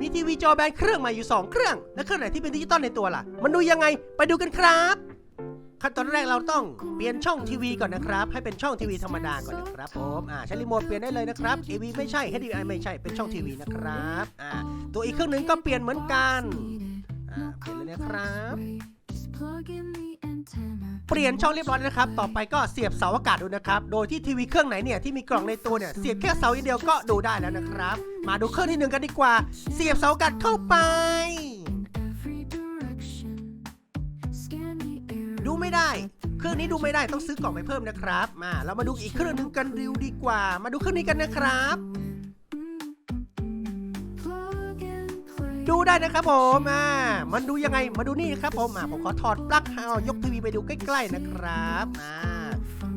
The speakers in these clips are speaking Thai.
มีทีวีจอแบนเครื่องใหม่อยู่ 2 เครื่อง และเครื่องไหนที่เป็นดิจิตอลในตัวล่ะ มันดูยังไง ไปดูกันครับ ขั้นตอนแรกเราต้องเปลี่ยนช่องทีวีก่อนนะครับ ให้เป็นช่องทีวีธรรมดาก่อนนะครับผมอ่าใช้รีโมทเปลี่ยนได้เลยนะครับ AV ไม่ใช่ HDMI ไม่ใช่ เป็นช่องทีวีนะครับอ่าตัวอีกเครื่องหนึ่งก็เปลี่ยนเหมือนกันอ่าเปลี่ยนเลยนะครับ เปลี่ยนช่องเรียบร้อยนะครับ ต่อไปก็เสียบเสาอากาศดูนะครับ โดยที่ทีวีเครื่องไหนเนี่ยที่มีกล่องในตัวเนี่ยเสียบแค่เสาอย่างเดียวก็ดูได้แล้วนะครับ มาดูเครื่องที่หนึ่งกันดีกว่า เสียบเสาอากาศเข้าไปดูไม่ได้ เครื่องนี้ดูไม่ได้ต้องซื้อกล่องไปเพิ่มนะครับ มาเรามาดูอีกเครื่องหนึ่งกันดูดีกว่า มาดูเครื่องนี้กันนะครับ ดูได้นะครับผมอ่ามันดูยังไงมาดูนี่นะครับผมอ่าผมขอถอดปลั๊กเอายกทีวีไปดูใกล้ๆนะครับอ่า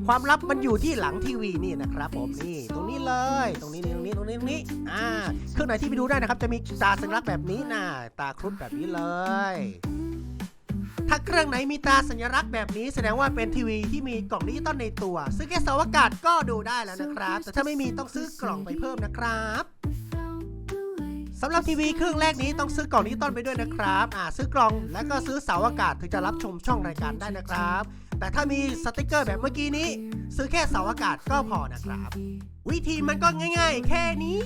ความลับมันอยู่ที่หลังทีวีนี่นะครับผมนี่ตรงนี้เลย ตรงนี้ตรงนี้ตรงนี้ตรงนี้อ่าเครื่องไหนที่ไปดูได้นะครับ จะมีตาสัญลักษณ์แบบนี้นะตาครุฑแบบนี้เลย ถ้าเครื่องไหนมีตาสัญลักษณ์แบบนี้ แสดงว่าเป็นทีวีที่มีกล่องดิจิตอลในตัว ซื้อแค่เสาอากาศก็ดูได้แล้วนะครับ แต่ถ้าไม่มีต้องซื้อกล่องไปเพิ่มนะครับ สำหรับทีวีเครื่องแรกนี้ต้องซื้อกล่องดิจิตอนไปด้วยนะครับอ่าซื้อกล่องแล้วก็ซื้อเสาอากาศถึงจะรับชมช่องรายการได้นะครับ แต่ถ้ามีสติกเกอร์แบบเมื่อกี้นี้ ซื้อแค่เสาอากาศก็พอนะครับ วิธีมันก็ง่าย ๆ แค่นี้